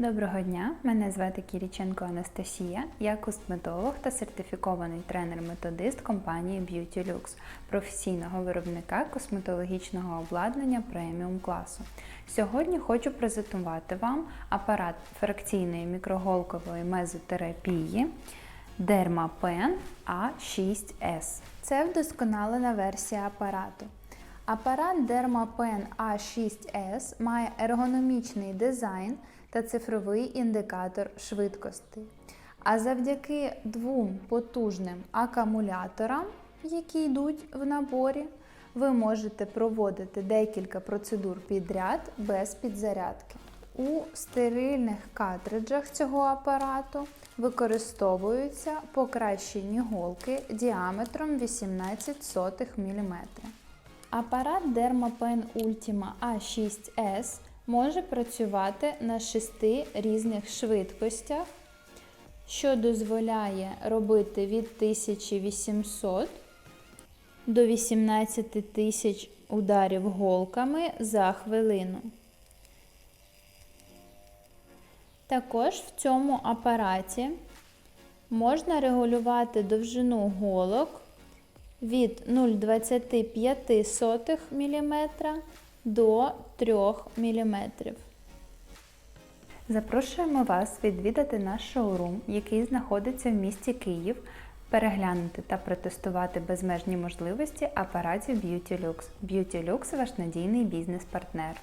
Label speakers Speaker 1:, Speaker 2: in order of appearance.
Speaker 1: Доброго дня, мене звати Кіріченко Анастасія. Я косметолог та сертифікований тренер-методист компанії Beauty Lux, професійного виробника косметологічного обладнання преміум класу. Сьогодні хочу презентувати вам апарат фракційної мікроголкової мезотерапії Dermapen A6S. Це вдосконалена версія апарату. Апарат Dermapen A6S має ергономічний дизайн та цифровий індикатор швидкості. А завдяки двом потужним акумуляторам, які йдуть в наборі, ви можете проводити декілька процедур підряд без підзарядки. У стерильних картриджах цього апарату використовуються покращені голки діаметром 18 мм. Апарат Dermapen Ultima A6S може працювати на шести різних швидкостях, що дозволяє робити від 1800 до 18 тисяч ударів голками за хвилину. Також в цьому апараті можна регулювати довжину голок від 0,25 мм до 3 мм. Запрошуємо вас відвідати наш шоурум, який знаходиться в місті Київ, переглянути та протестувати безмежні можливості апаратів Beauty Lux. Beauty Lux – ваш надійний бізнес-партнер.